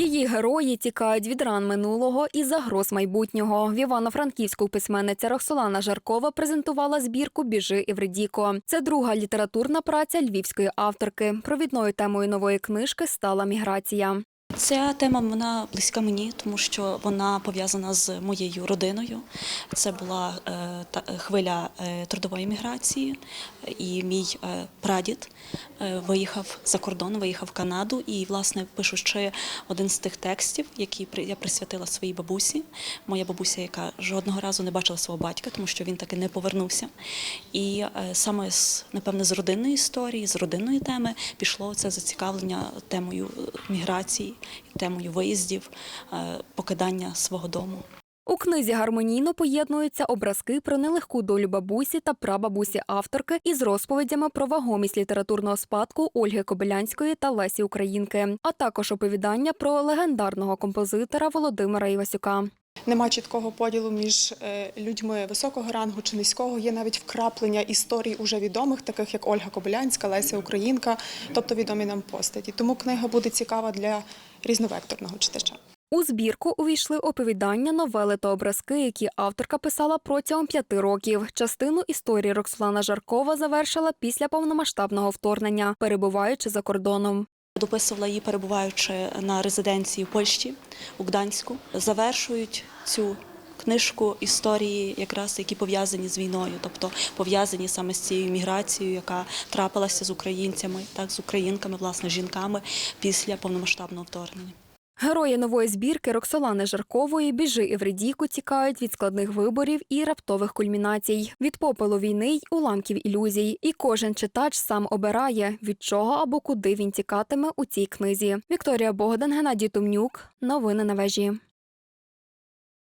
Її герої тікають від ран минулого і загроз майбутнього. В Івано-Франківську письменниця Роксолана Жаркова презентувала збірку Біжи Івредіко. Це друга літературна праця львівської авторки. Провідною темою нової книжки стала міграція. Ця тема вона близька мені, тому що вона пов'язана з моєю родиною. Це була е, та, хвиля е, трудової міграції, і мій е, прадід е, виїхав за кордон, виїхав в Канаду. І, власне, пишучи один з тих текстів, які при- я присвятила своїй бабусі. Моя бабуся, яка жодного разу не бачила свого батька, тому що він таки не повернувся. І е, саме напевне з родинної історії, з родинної теми пішло це зацікавлення темою е, міграції, темою виїздів, е, покидання свого дому. У книзі гармонійно поєднуються образки про нелегку долю бабусі та прабабусі авторки із розповідями про вагомість літературного спадку Ольги Кобилянської та Лесі Українки, а також оповідання про легендарного композитора Володимира Івасюка. Нема чіткого поділу між е, людьми високого рангу чи низького. Є навіть вкраплення історій уже відомих, таких як Ольга Кобилянська, Леся Українка, тобто відомі нам постаті. Тому книга буде цікава для різновекторного читача. У збірку увійшли оповідання, новели та образки, які авторка писала протягом п'яти років. Частину історії Роксолана Жаркова завершила після повномасштабного вторгнення, перебуваючи за кордоном. Дописувала її, перебуваючи на резиденції в Польщі у Гданську. Завершують цю книжку історії, якраз які пов'язані з війною, тобто пов'язані саме з цією міграцією, яка трапилася з українцями, так з українками, власне, жінками після повномасштабного вторгнення. Герої нової збірки Роксолани Жаркової біжи Евредіку тікають від складних виборів і раптових кульмінацій, від попелу війни й уламків ілюзій. І кожен читач сам обирає, від чого або куди він тікатиме у цій книзі. Вікторія Богдан, Геннадій Тумнюк. Новини на вежі.